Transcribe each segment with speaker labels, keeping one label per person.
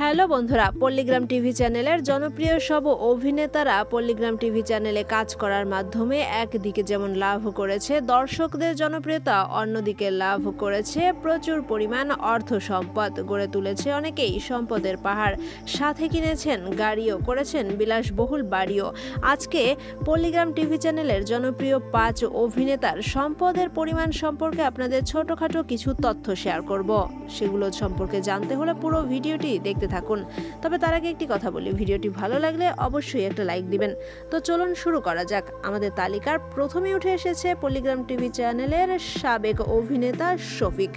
Speaker 1: Hello বন্ধুরা, পল্লীগ্রাম TV চ্যানেলের জনপ্রিয় সব অভিনেতারা পল্লীগ্রাম টিভি চ্যানেলে কাজ করার মাধ্যমে একদিকে যেমন লাভ করেছে দর্শকদের জনপ্রিয়তা, অন্যদিকে লাভ করেছে প্রচুর পরিমাণ অর্থ সম্পদ। গড়ে তুলেছে অনেকেই সম্পদের পাহাড়, সাথে কিনেছেন গাড়িও, করেছেন বিলাসবহুল বাড়িও। আজকে পল্লীগ্রাম টিভি চ্যানেলের জনপ্রিয় পাঁচ অভিনেতার সম্পদের পরিমাণ সম্পর্কে আপনাদের ছোটোখাটো কিছু তথ্য শেয়ার করব। সেগুলো সম্পর্কে জানতে হলে পুরো ভিডিওটি দেখতে থাকুন। তবে তার আগে একটি কথা বলি, ভিডিওটি ভালো লাগলে অবশ্যই একটা লাইক দিবেন। তো চলুন শুরু করা যাক। আমাদের তালিকার প্রথমে উঠে এসেছে পল্লীগ্রাম টিভি চ্যানেলের সাবেক অভিনেতা শফিক,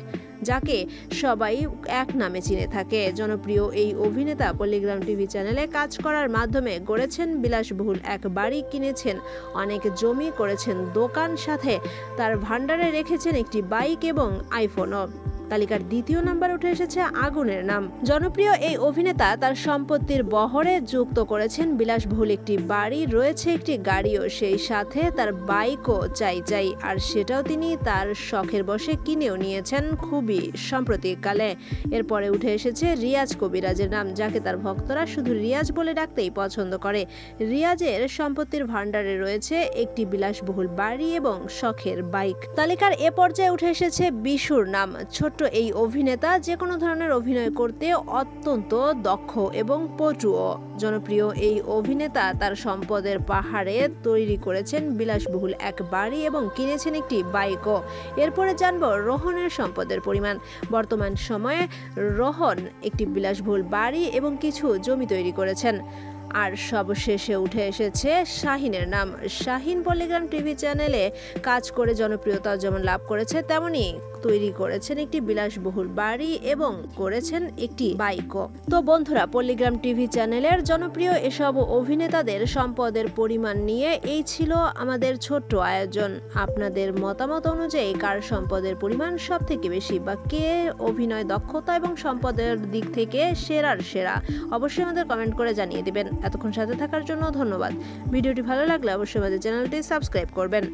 Speaker 1: যাকে সবাই এক নামে চিনে থাকে। জনপ্রিয় এই অভিনেতা পল্লীগ্রাম টিভি চ্যানেলে কাজ করার মাধ্যমে গড়েছেন বিলাসবহুল এক বাড়ি, কিনেছেন অনেক জমি, করেছেন দোকান, সাথে তার ভান্ডারে রেখেছেন একটি বাইক এবং আইফোনও তালিকার দ্বিতীয় নাম্বার উঠে এসেছে আগুনের নাম। জনপ্রিয় এই অভিনেতা তার সম্পত্তির বহরে যুক্ত করেছেন বিলাসবহুল একটি বাড়ি, রয়েছে একটি গাড়িও, সেই সাথে তার বাইকও চাই চাই, আর সেটাও তিনি তার শখের বসে কিনেও নিয়েছেন খুবই সাম্প্রতিককালে। এরপরে উঠে এসেছে রিয়াজ কবিরাজের নাম, যাকে তার ভক্তরা শুধু রিয়াজ বলে ডাকতেই পছন্দ করে। রিয়াজের সম্পত্তির ভান্ডারে রয়েছে একটি বিলাসবহুল বাড়ি এবং শখের বাইক। তালিকার এ পর্যায়ে উঠে এসেছে বিশুর নাম ছোট্ট এই অভিনেতা যে কোনো ধরনের অভিনয় করতে অত্যন্ত দক্ষ এবং পটুও। জনপ্রিয় এই অভিনেতা তার সম্পদের পাহাড়ে তৈরি করেছেন বিলাসবহুল এক বাড়ি এবং কিনেছেন একটি বাইকও। এরপরে জানব রোহনের সম্পদের পরিমাণ। বর্তমান সময়ে রোহন একটি বিলাসবহুল বাড়ি এবং কিছু জমি তৈরি করেছেন। আর সবশেষে উঠে এসেছে শাহিনের নাম। শাহিন পল্লীগ্রাম টিভি চ্যানেলে কাজ করে জনপ্রিয়তা যেমন লাভ করেছে, তেমনি তৈরি করেছেন একটি বিলাসবহুল বাড়ি এবং করেছেন একটি বাইকও। তো বন্ধুরা, পল্লীগ্রাম টিভি চ্যানেলের জনপ্রিয় এসব অভিনেতাদের সম্পদের পরিমাণ নিয়ে এই ছিল আমাদের ছোট্ট আয়োজন। আপনাদের মতামত অনুযায়ী কার সম্পদের পরিমাণ সব থেকে বেশি বা কে অভিনয় দক্ষতা এবং সম্পদের দিক থেকে সেরার সেরা? অবশ্যই আমাদের কমেন্ট করে জানিয়ে দিবেন। এতক্ষণ সাথে থাকার জন্য ধন্যবাদ। ভিডিওটি ভালো লাগলে অবশ্যই আমাদের চ্যানেলটি সাবস্ক্রাইব করবেন।